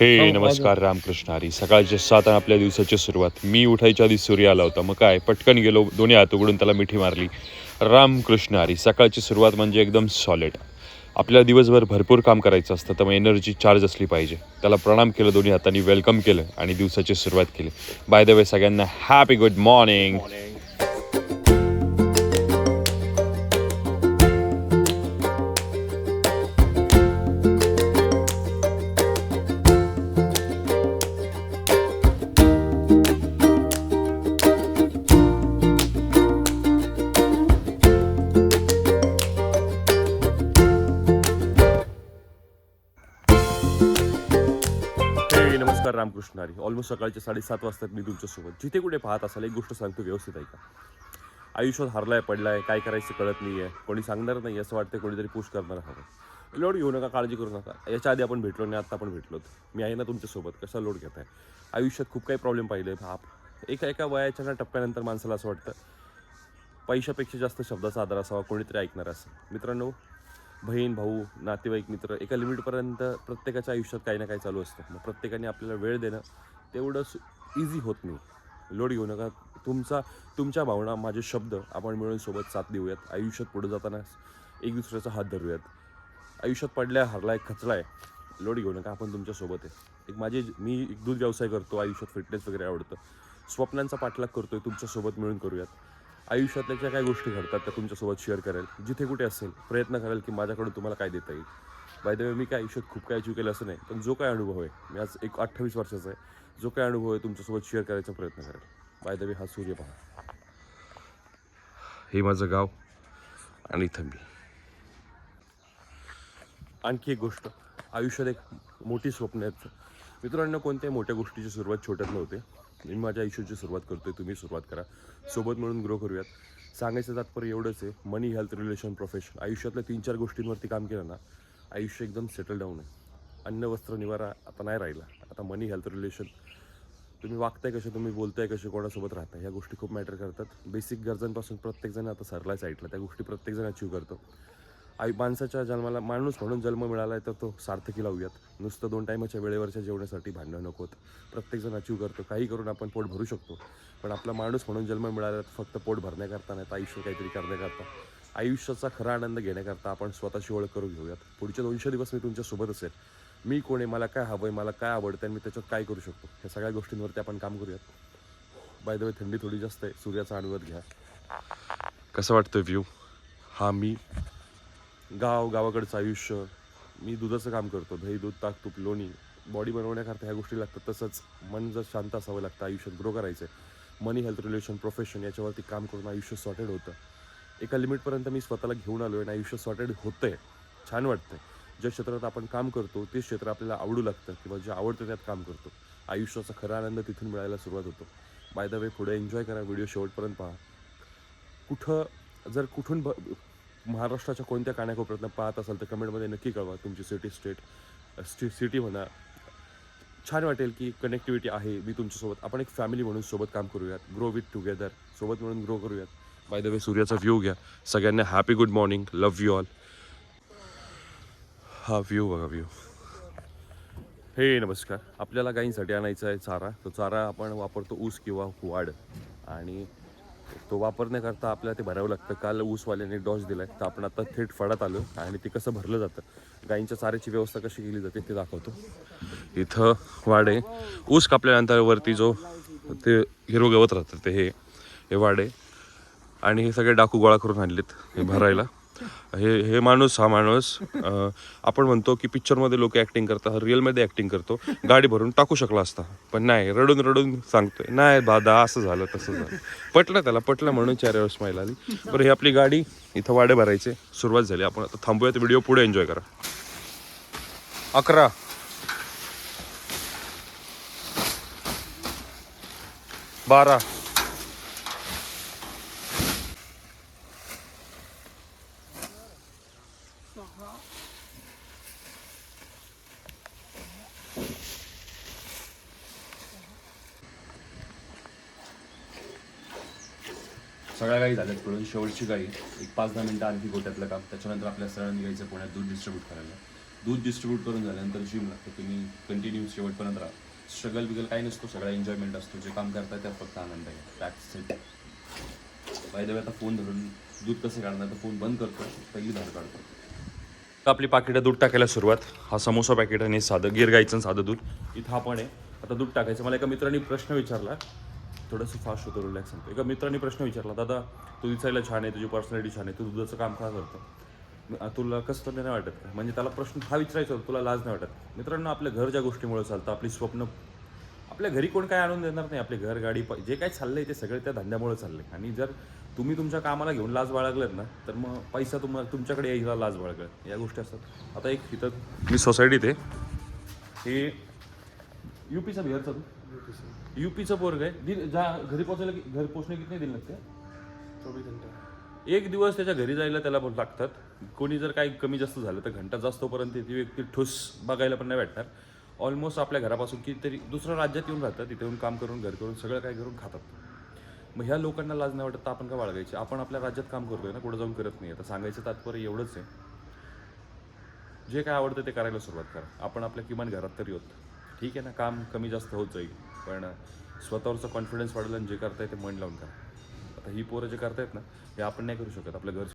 हे नमस्कार रामकृष्ण हरी सकाळचे सात आणि आपल्या दिवसाची सुरुवात. मी उठायच्या आधी सूर्य आला होता. मग काय? पटकन गेलो दोन्ही हात उघडून त्याला मिठी मारली. रामकृष्ण हरी सकाळची सुरुवात म्हणजे एकदम सॉलिड आपल्याला दिवसभर भरपूर काम करायचं असतं तर मग एनर्जी चार्ज असली पाहिजे. त्याला प्रणाम केलं दोन्ही हातांनी वेलकम केलं आणि दिवसाची सुरुवात केली. बाय द वे सगळ्यांना happy good morning Ramkrishna Hari. Almost सकाळचे साडेसात वाजतात मी तुमच्यासोबत. जिथे कुठे पाहत असाल एक गोष्ट सांगतो व्यवस्थित ऐका आयुष्यात हरलाय पडलाय काय करायचं कळत नाही आहे कोणी सांगणार नाही असं वाटतं कोणीतरी पुश करणार हवं. लोड घेऊ नका काळजी करू नका. याच्या आधी आपण भेटलो नाही आत्ता आपण भेटलो मी आहे ना तुमच्यासोबत कसा लोड घेत आहे आयुष्यात खूप काही प्रॉब्लेम पाहिले आप एका एका वयाच्या ना टप्प्यानंतर माणसाला असं वाटतं पैशापेक्षा जास्त शब्दाचा आदर असावा कोणीतरी ऐकणार असं मित्रांनो बहीण भाऊ नातेवाईक मित्र एका लिमिटपर्यंत प्रत्येकाच्या आयुष्यात काही ना काही चालू असतं. मग प्रत्येकाने आपल्याला वेळ देणं तेवढं इझी होत नाही. लोड घेऊ नका. तुमचा तुमच्या भावना माझे शब्द आपण मिळून सोबत साथ देऊयात. आयुष्यात पुढे जाताना एक दुसऱ्याचा हात धरूयात. आयुष्यात पडलाय हरलाय खचलाय लोड घेऊ नका. आपण तुमच्यासोबत आहे. एक माझे मी एक दूध व्यवसाय करतो. आयुष्यात फिटनेस वगैरे आवडतं. स्वप्नांचा पाठलाग करतोय. तुमच्यासोबत मिळून करूयात. आयुष्यातल्या ज्या काही गोष्टी घडतात त्या तुमच्यासोबत शेअर करेल. जिथे कुठे असेल प्रयत्न करेल की माझ्याकडून तुम्हाला काय देता येईल. बाय द वे मी काय आयुष्यात खूप काही अचीव केलं असं नाही पण जो काय अनुभव आहे मी आज एक अठ्ठावीस वर्षाचा आहे जो काय अनुभव आहे तुमच्यासोबत शेअर करायचा प्रयत्न करेल. बाय द वे हा सूर्य पहा हे माझं गाव आणि इथं मी. आणखी एक गोष्ट. आयुष्यात एक मोठी स्वप्न आहेत मित्रांनो कोणत्याही मोठ्या गोष्टीची सुरुवात छोट्यात नव्हते. मी माझ्या आयुष्याची सुरुवात करतोय तुम्ही सुरुवात करा. सोबत मिळून ग्रो करूयात. सांगायचं तात्पर्य एवढंच आहे मनी हेल्थ रिलेशन प्रोफेशन आयुष्यातल्या तीन चार गोष्टींवरती काम केलं ना आयुष्य एकदम सेटल डाऊन आहे. अन्न वस्त्र निवारा आता नाही राहिला. आता मनी हेल्थ रिलेशन तुम्ही वागताय कसे तुम्ही बोलताय कसे कोणासोबत राहता ह्या गोष्टी खूप मॅटर करतात. बेसिक गरजांपासून प्रत्येकजण आता सरला साईडला त्या गोष्टी प्रत्येकजण अचीव करतो. आई माणसाच्या जन्माला माणूस म्हणून जन्म मिळाला आहे तर तो सार्थकी लावूयात. नुसतं दोन टायमाच्या वेळेवरच्या जेवणासाठी भांडणं नकोत प्रत्येकजण अचीव करतो. काही करून आपण पोट भरू शकतो. पण आपला माणूस म्हणून जन्म मिळाला तर फक्त पोट भरण्याकरता नाही तर आयुष्य काहीतरी करण्याकरता. आयुष्याचा खरा आनंद घेण्याकरता आपण स्वतःची ओळख करून घेऊयात. पुढचे दोनशे दिवस मी तुमच्यासोबत असेल. मी कोण आहे? मला काय हवं आहे मला काय आवडतं आणि मी त्याच्यात काय करू शकतो? ह्या सगळ्या गोष्टींवरती आपण काम करूयात. बाय द वे थंडी थोडी जास्त आहे. सूर्याचा अनुभव घ्या. कसं वाटतं व्ह्यू हा मी गाव गावाकडचं आयुष्य. मी दुधाचं काम करतो. दही दूध ताक तूप लोणी. बॉडी बनवण्याकरता ह्या गोष्टी लागतात. तसंच मन जर शांत असावं लागतं आयुष्यात ग्रो करायचं आहे. मनी हेल्थ रिलेशन प्रोफेशन याच्यावरती काम करून आयुष्य सॉर्टेड होतं. एका लिमिटपर्यंत मी स्वतःला घेऊन आलो आहे आणि आयुष्य सॉर्टेड आहे छान वाटतं आहे ज्या क्षेत्रात आपण काम करतो ते क्षेत्र आपल्याला आवडू लागतं किंवा जे आवडतं त्यात काम करतो. आयुष्याचा खरा आनंद तिथून मिळायला सुरुवात होतो. बाय द वे पुढे एन्जॉय करा. व्हिडिओ शेवटपर्यंत पहा. कुठं जर कुठून ब महाराष्ट्राच्या कोणत्या कानाकोपऱ्यातनं पाहत असाल तर कमेंटमध्ये नक्की कळवा. तुमची सिटी स्टेट स्टी सिटी म्हणा. छान वाटेल की कनेक्टिव्हिटी आहे. मी तुमच्यासोबत आपण एक फॅमिली म्हणून सोबत काम करूयात. ग्रो विथ टुगेदर सोबत म्हणून ग्रो करूयात. बाय द वे सूर्याचा व्ह्यू घ्या. सगळ्यांना happy good morning love you all हा व्ह्यू बघा व्ह्यू हे नमस्कार. आपल्याला गाईंसाठी आणायचा आहे चारा. तो चारा आपण वापरतो ऊस किंवा वाड. आणि तो वापरण्याकरता आपल्याला ते भरावं लागतं. काल ऊसवाल्याने डॉस आहे तर आपण आता थेट फळात आलो आणि ते कसं भरलं जातं? गायींच्या चाऱ्याची व्यवस्था कशी केली जाते ते दाखवतो. इथं वाडे. ऊस कापल्यानंतर वरती जो ते हिरो गवत राहतं ते हे हे वाडे. आणि हे सगळे डाकू गोळा करून आणलेत हे भरायला. हे हे माणूस हा माणूस आपण म्हणतो की पिक्चरमध्ये लोक ॲक्टिंग करतात रिअलमध्ये ॲक्टिंग करतो. गाडी भरून टाकू शकला असता. पण नाही रडून रडून सांगतोय नाही दादा असं झालं तसं झालं. पटलं त्याला पटलं म्हणून चेहऱ्यावर स्माईल आली. बरं ही आपली गाडी इथं वाडे भरायचे सुरुवात झाली. आपण आता थांबूयात व्हिडिओ पुढे एन्जॉय करा. अकरा. बारा. सगळ्या गाई झाल्यात पडून शेवटची गाई एक पाच दहा मिनटं आणखी गोट्यातलं काम त्याच्यानंतर आपल्या सरळ गाईचं पुण्यात दूध डिस्ट्रीब्यूट करायला. दूध डिस्ट्रीब्यूट करून झाल्यानंतर जिम लागतं तुम्ही कंटिन्यू शेवटपर्यंत राहा. स्ट्रगल बिगल काही नसतो सगळा एन्जॉयमेंट असतो. जे काम करताय त्यात फक्त आनंद आहे. दॅट्स इट बाय आता फोन धरून दूध कसं काढणार? तर फोन बंद करतो पहिली धार काढतो. आपली पाकिटं दूध टाकायला सुरुवात. हा समोसा पॅकेट आणि साधं गिर गाईचं आणि साधं दूध. इथं हा पण आहे. आता दूध टाकायचं. मला एका मित्राने प्रश्न विचारला. थोडंसं फास्ट होतं रिलॅक्स सांगतो एका मित्राने प्रश्न विचारला दादा तू दिसायला छान आहे तुझी पर्सनॅलिटी छान आहे तू दुधाचं काम का करतो तुला कसं तर नाही वाटत का? म्हणजे त्याला प्रश्न हा विचारायचा होता तुला लाज नाही वाटत मित्रांनो आपल्या घर ज्या गोष्टीमुळे चालतं आपली स्वप्न आपल्या घरी कोण काय आणून देणार नाही आपले घर गाडी प- जे काय चाललंय ते सगळे त्या धंद्यामुळे चाललंय. आणि जर तुम्ही तुमच्या कामाला घेऊन लाज बाळगलेत ना तर मग पैसा तुम्हाला तुमच्याकडे यायला लाज बाळगत या गोष्टी असतात. आता एक इथं मी सोसायटीत आहे. हे यूपीचा बिहारचा तू. यूपीचं पोरग आहे दिन जा घरी पोहोचायला कि- घरी पोहोचणे किती दिन लागते चोवीस घंटे। एक दिवस त्याच्या घरी जायला त्याला लागतात। कोणी जर काही कमी जास्त झालं तर घंटा जास्तोपर्यंत ती व्यक्ती ठोस बघायला पण नाही भेटणार. ऑलमोस्ट आपल्या घरापासून कितीतरी दुसऱ्या राज्यात येऊन राहतात. तिथे येऊन काम करून घर करून सगळं काय करून खातात. मग ह्या लोकांना लाज नाही वाटत तर आपण का बाळगायचे? आपण आपल्या राज्यात काम करतोय ना पुढे जाऊन करत नाही. आता सांगायचं तात्पर्य एवढंच आहे. जे काय आवडतं ते करायला सुरुवात करा. आपण आपल्या किमान घरात तरी होत ठीक आहे ना काम कमी जास्त होत जाईल. पण स्वतःवरचा कॉन्फिडन्स वाढेल आणि जे करताय ते मन लावून करा. आता ही पोरं जे करतायत ना हे आपण नाही करू शकत. आपलं घर